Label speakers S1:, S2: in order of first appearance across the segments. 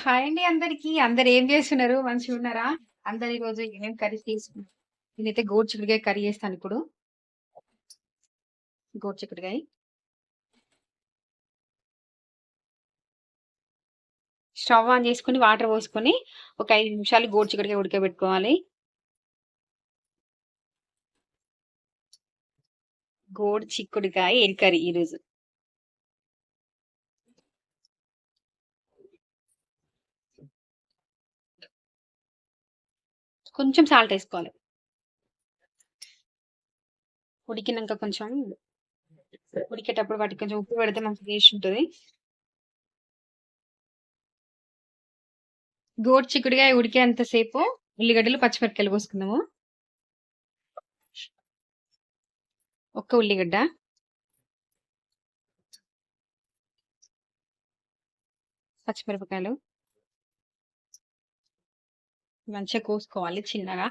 S1: Hi అండి అందరికి. అందరు ఏం చేస్తున్నారు? మంచిగా ఉన్నారా అందరు ఈరోజు ఏం కర్రీ తీసుకున్నారు? నేనైతే గోరు చిక్కుడుకాయ కర్రీ చేస్తాను ఇప్పుడు. గోరు చిక్కుడుకాయ. స్టవ్ ఆన్ చేసుకొని వాటర్ పోసుకొని ఒక ఐదు నిమిషాలు గోరు చిక్కుడుకాయ ఉడకబెట్టుకోవాలి. గోడ్ చిక్కుడుకాయ ఎగ్ కర్రీ ఈరోజు. కొంచెం సాల్ట్ వేసుకోవాలి ఉడికినాక కొంచెం ఉడికేటప్పుడు వాటికి కొంచెం ఉప్పు పెడితే మంచి టేస్ట్ ఉంటుంది గోడ్ చిక్కుడుకాయ ఉడికేంతసేపు ఉల్లిగడ్డలు, పచ్చిమిరపకాయలు కోసుకుందాము. ఒక్క ఉల్లిగడ్డ. పచ్చిమిరపకాయలు. మంచిగా కోసుకోవాలి చిన్నగా.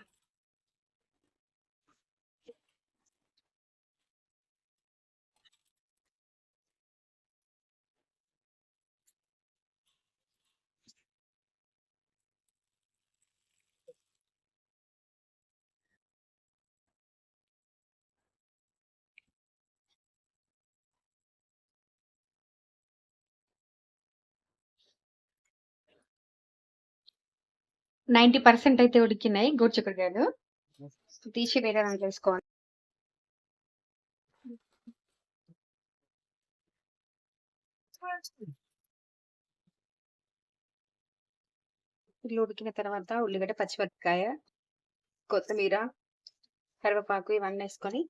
S1: నైంటీ పర్సెంట్ అయితే ఉడికినాయి గోరు చిక్కుడుకాయలు. తీసి వేరే దాంట్లో ఏసుకోవాలి. ఇట్లా ఉడికిన తర్వాత ఉల్లిగడ్డ, పచ్చిమిరపకాయ, కొత్తిమీర, కరివేపాకు ఇవన్నీ ఏసుకొని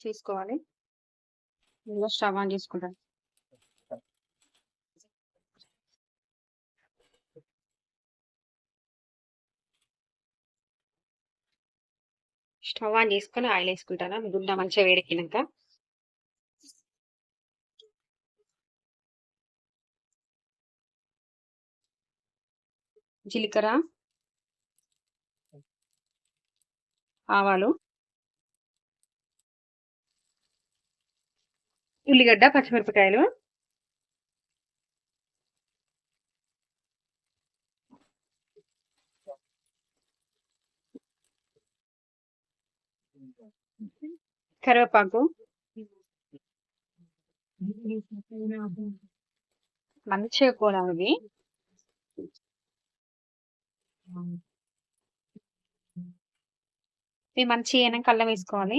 S1: చేసుకోవాలి. ఇందులో స్టవ్ ఆన్ చేసుకుంటాను. స్టవ్ ఆన్ చేసుకొని ఆయిల్ వేసుకుంటాను? గుండె మంచిగా వేడెక్కినాక. జీలకర్ర. ఆవాలు. ఉల్లిగడ్డ, పచ్చిమిరపకాయలు. కరివేపాకు. మంచిగా కోలాలి. ఇవి మంచి అయినంక కళ్ళ వేసుకోవాలి.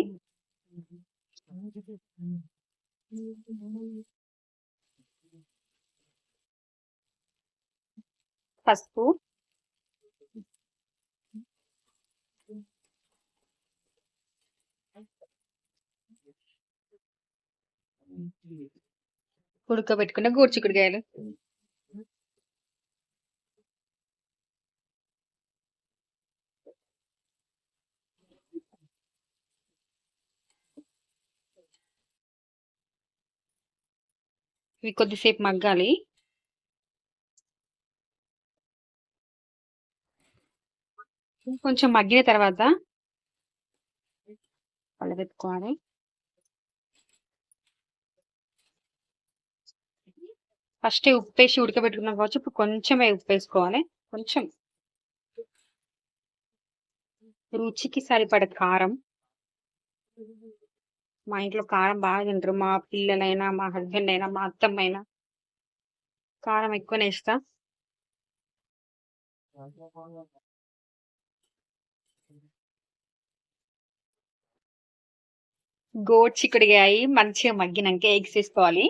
S1: పసుపు. ఉడకబెట్టుకున్న గోరు ఇవి కొద్దిసేపు మగ్గాలి. కొంచెం మగ్గిన తర్వాత కలబెట్టుకోవాలి. ఫస్టే ఉప్పేసి ఉడకబెట్టుకున్నాం కావచ్చు. ఇప్పుడు కొంచెమే ఉప్పేసుకోవాలి. కొంచెం. రుచికి సరిపడ కారం. మా ఇంట్లో కారం బాగా తింటారు. మా పిల్లలైనా, మా హస్బెండ్ అయినా, మా అత్తమ్మైనా. కారం ఎక్కువనే ఏస్తా. గోడ్ చిక్కుడుకాయ మంచిగా మగ్గినాక ఎగ్స్ వేసుకోవాలి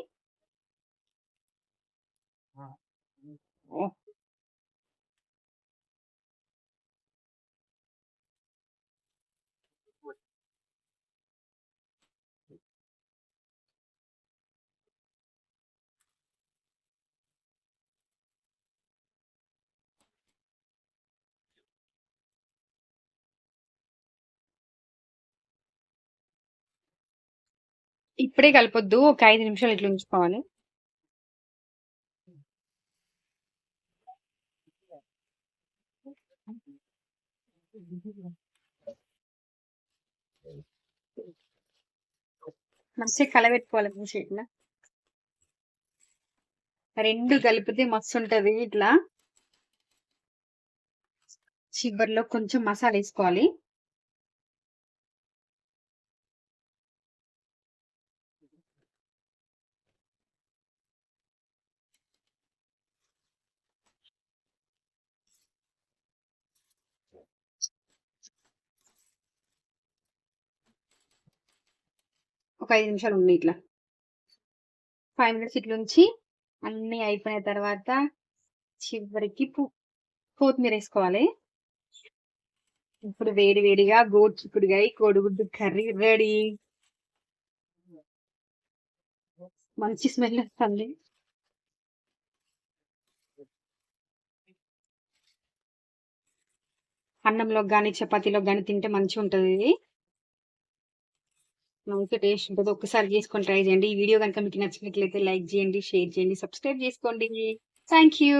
S1: ఇప్పుడే కలపొద్దు. ఒక ఐదు నిమిషాలు ఇట్లా ఉంచుకోవాలి. మంచిగా కలబెట్టుకోవాలి పూసి ఇట్లా. రెండు కలిపితే మస్తుంటది ఇట్లా. చివరిలో కొంచెం మసాలా వేసుకోవాలి ఒక ఐదు నిమిషాలు ఉండి ఇట్లా. ఫైవ్ మినిట్స్ ఇట్లా ఉంచి అన్నీ అయిపోయిన తర్వాత చివరికి కొత్తిమీర వేసుకోవాలి. ఇప్పుడు వేడి వేడిగా గోడు చిక్కుడుగాయ కోడిగుడ్డు కర్రీ రెడీ. మంచి స్మెల్ వస్తుంది. అన్నంలో కానీ చపాతీలో కానీ తింటే మంచిగా ఉంటుంది ఇది మంచి టేస్ట్ ఉంటుంది. ఒక్కసారి చేసుకొని ట్రై చేయండి. ఈ వీడియో కనుక మీకు నచ్చినట్లయితే లైక్ చేయండి షేర్ చేయండి సబ్స్క్రైబ్ చేసుకోండి. Thank you